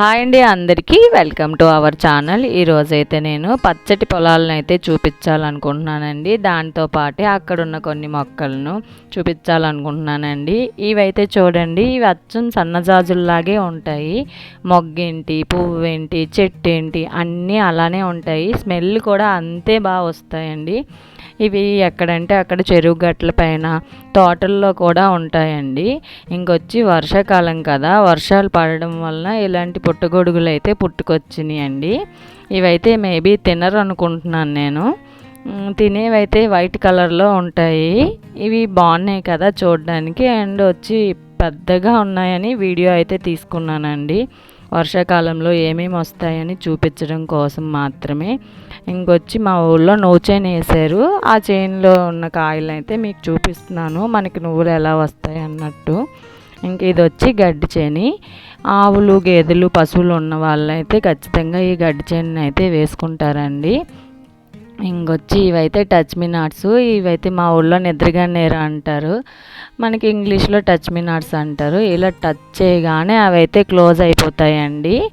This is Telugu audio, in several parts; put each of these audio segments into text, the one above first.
హాయ్ అండి అందరికీ. Welcome to our channel. ఈరోజైతే నేను పచ్చటి పొలాలను అయితే చూపించాలనుకుంటున్నానండి. దాంతో పాటే అక్కడ ఉన్న కొన్ని మొక్కలను చూపించాలనుకుంటున్నానండి. ఇవైతే చూడండి ఇవి అచ్చం సన్నజాజుల్లాగే ఉంటాయి. మొగ్గేంటి పువ్వేంటి చెట్టు ఏంటి అన్నీ అలానే ఉంటాయి. స్మెల్ కూడా అంతే బాగా వస్తాయండి. ఇవి ఎక్కడంటే అక్కడ చెరువు గట్ల పైన తోటల్లో కూడా ఉంటాయండి. ఇంకొచ్చి వర్షాకాలం కదా వర్షాలు పడడం వలన ఇలాంటి పుట్టగొడుగులు అయితే పుట్టుకొచ్చినాయండి. ఇవైతే మేబీ తినరు అనుకుంటున్నాను నేను తినేవైతే వైట్ కలర్లో ఉంటాయి. ఇవి బాగున్నాయి కదా చూడడానికి అండ్ వచ్చి పెద్దగా ఉన్నాయని వీడియో అయితే తీసుకున్నానండి. వర్షాకాలంలో ఏమేమి వస్తాయని చూపించడం కోసం మాత్రమే. ఇంకొచ్చి మా ఊళ్ళో నువ్వు చైన్ వేసారు ఆ చైన్లో ఉన్న కాయలు అయితే మీకు చూపిస్తున్నాను. మనకి నువ్వులు ఎలా వస్తాయి అన్నట్టు. ఇంక ఇది వచ్చి గడ్డి చేని. ఆవులు గేదెలు పశువులు ఉన్న వాళ్ళైతే ఖచ్చితంగా ఈ గడ్డి చేని అయితే వేసుకుంటారండి. ఇంకొచ్చి ఇవైతే టచ్ మీ నాట్స్ ఇవైతే మా ఊళ్ళో నిద్రగా నేర అంటారు. మనకి ఇంగ్లీష్లో టచ్ మీ నాట్స్ అంటారు. ఇలా టచ్ చేయగానే అవైతే క్లోజ్ అయిపోతాయండి.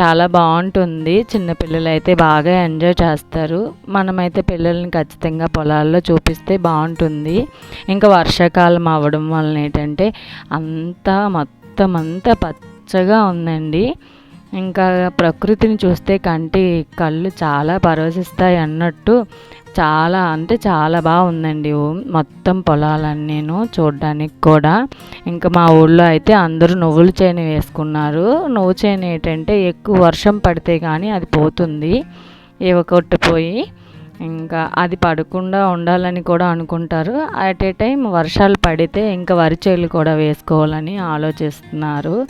చాలా బాగుంటుంది. చిన్నపిల్లలు అయితే బాగా ఎంజాయ్ చేస్తారు. మనమైతే పిల్లల్ని ఖచ్చితంగా పొలాల్లో చూపిస్తే బాగుంటుంది. ఇంకా వర్షాకాలం అవ్వడం వలన ఏంటంటే అంతా మొత్తం అంతా పచ్చగా ఉందండి. ఇంకా ప్రకృతిని చూస్తే కంటి కళ్ళు చాలా పరవశిస్తాయి అన్నట్టు చాలా అంటే చాలా బాగుందండి మొత్తం పొలాలన్నీను చూడడానికి కూడా. ఇంకా మా ఊళ్ళో అయితే అందరూ నువ్వుల చేను వేసుకున్నారు. నువ్వు చేను ఏంటంటే ఎక్కువ వర్షం పడితే కానీ అది పోతుంది. ఇవ్వకొట్టిపోయి ఇంకా అది పడకుండా ఉండాలని కూడా అనుకుంటారు. అట్ ఏ టైం వర్షాలు పడితే ఇంకా వరిచేలు కూడా వేసుకోవాలని ఆలోచిస్తున్నారు.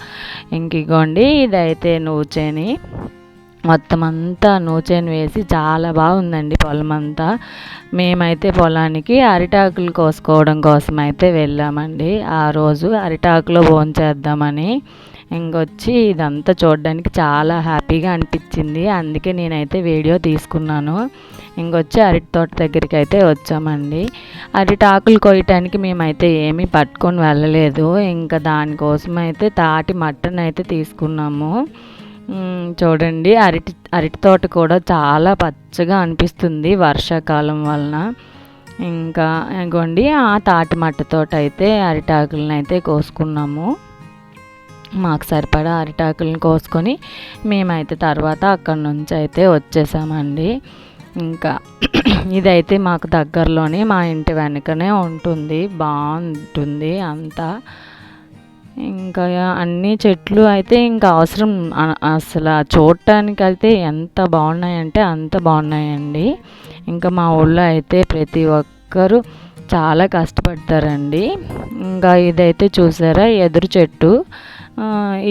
ఇంక ఇగోండి ఇదైతే నూచేని. మొత్తం అంతా నూచేని వేసి చాలా బాగుందండి పొలం అంతా మేమైతే పొలానికి అరిటాకులు కోసుకోవడం కోసం అయితే వెళ్ళామండి. ఆ రోజు అరిటాకులో భోంచేద్దామని ఇంకొచ్చి ఇదంతా చూడడానికి చాలా హ్యాపీగా అనిపించింది. అందుకే నేనైతే వీడియో తీసుకున్నాను. ఇంకొచ్చి అరటి తోట దగ్గరికి అయితే వచ్చామండి. అరటి ఆకులు కొయ్యటానికి మేమైతే ఏమీ పట్టుకొని వెళ్ళలేదు. ఇంకా దానికోసం అయితే తాటి మట్టను అయితే తీసుకున్నాము చూడండి అరటి అరటి తోట కూడా చాలా పచ్చగా అనిపిస్తుంది వర్షాకాలం వలన. ఇంకా ఇగోండి ఆ తాటి మట్ట తోట అయితే అరిటాకులను అయితే కోసుకున్నాము. మాకు సరిపడా అరిటాకులను కోసుకొని మేమైతే తర్వాత అక్కడి నుంచి అయితే వచ్చేసామండి. ఇంకా ఇదైతే మాకు దగ్గరలోనే మా ఇంటి వెనుకనే ఉంటుంది బాగుంటుంది అంతా. ఇంకా అన్ని చెట్లు అయితే ఇంకా అవసరం. అసలు చూడటానికి అయితే ఎంత బాగున్నాయంటే అంత బాగున్నాయండి. ఇంకా మా ఊళ్ళో అయితే ప్రతి ఒక్కరూ చాలా కష్టపడతారండి. ఇంకా ఇదైతే చూసారా ఎదురు చెట్టు.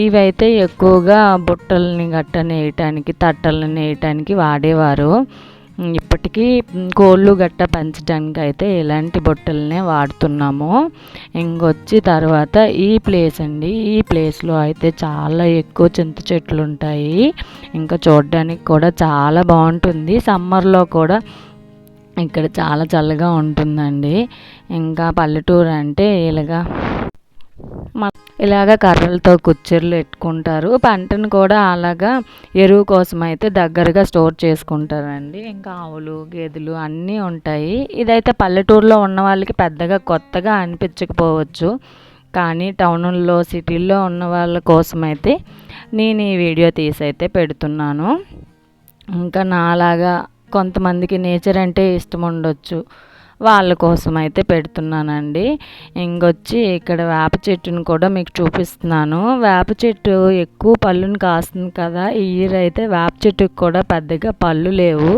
ఇవైతే ఎక్కువగా బుట్టల్ని గట్ట నేయటానికి తట్టలని నేయటానికి వాడేవారు. ఇప్పటికీ కోళ్ళు గట్ట పెంచడానికి అయితే ఇలాంటి బుట్టలనే వాడుతున్నాము. ఇంకొచ్చి తర్వాత ఈ ప్లేస్ అండి. ఈ ప్లేస్లో అయితే చాలా ఎక్కువ చింత చెట్లు ఉంటాయి ఇంకా చూడడానికి కూడా చాలా బాగుంటుంది. సమ్మర్లో కూడా ఇక్కడ చాలా చల్లగా ఉంటుందండి. ఇంకా పల్లెటూరు అంటే ఇలాగా ఇలాగ కర్రలతో కుర్చీలు పెట్టుకుంటారు. పంటను కూడా అలాగా ఎరువు కోసం అయితే దగ్గరగా స్టోర్ చేసుకుంటారండి. ఇంకా ఆవులు గేదెలు అన్నీ ఉంటాయి. ఇదైతే పల్లెటూరులో ఉన్న వాళ్ళకి పెద్దగా కొత్తగా అనిపించకపోవచ్చు. కానీ టౌన్లో సిటీల్లో ఉన్న వాళ్ళ కోసం అయితే నేను ఈ వీడియో తీసి అయితే పెడుతున్నాను. ఇంకా నాలాగా కొంతమందికి నేచర్ అంటే ఇష్టం ఉండొచ్చు. వాళ్ళ కోసం అయితే పెడుతున్నానండి. ఇంకొచ్చి ఇక్కడ వేప చెట్టును కూడా మీకు చూపిస్తున్నాను. వేప చెట్టు ఎక్కువ పళ్ళుని కాస్తుంది కదా ఈ ఇయర్ అయితే వేప చెట్టుకు కూడా పెద్దగా పళ్ళు లేవు.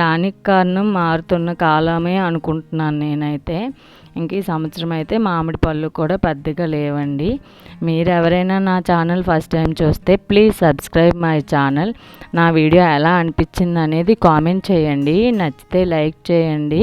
దానికి కారణం మారుతున్న కాలమే అనుకుంటున్నాను నేనైతే. ఇంక ఈ సంవత్సరం అయితే మామిడి పళ్ళు కూడా పెద్దగా లేవండి. మీరు ఎవరైనా నా ఛానల్ ఫస్ట్ టైం చూస్తే ప్లీజ్ సబ్స్క్రైబ్ మై ఛానల్. నా వీడియో ఎలా అనిపించింది అనేది కామెంట్ చేయండి. నచ్చితే లైక్ చేయండి.